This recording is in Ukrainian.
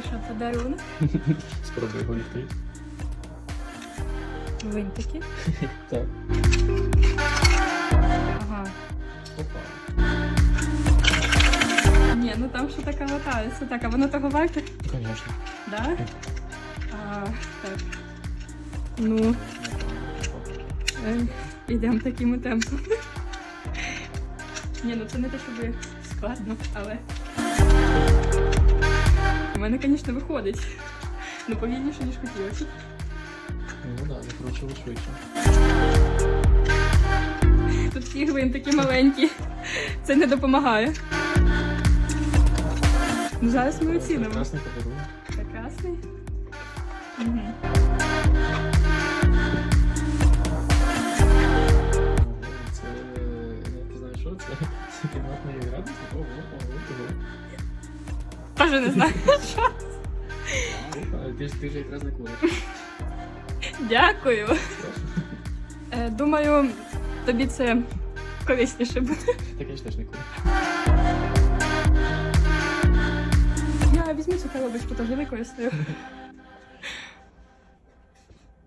Що, подарунок? Спробуй його відкрити. Винтики. Так. Ага. Опа. Ні, ну там що така латається. Так, а воно того варте? Конечно. Да? А, так. Ну, е, йдемо такими темпами. Ні, ну це не те, щоб складно, але. Мене, звісно, виходить. Ну, повільніше, ніж хотілося. Ну да, закручували швидше. Тут всі гвинтики маленькі. Це не допомагає. Ну, зараз ми оцінимо. Прекрасний подарунок. Прекрасний. Угу. Це я не знаю, що це. Це кімнатний градусник. Ого, ого, ого. Теж не знаю, що. Ти ж ти ж якраз не куриш. Дякую. Е, думаю, тобі це корисніше буде. Так я ж теж не курю. Я візьму цю коробочку, теж використаю.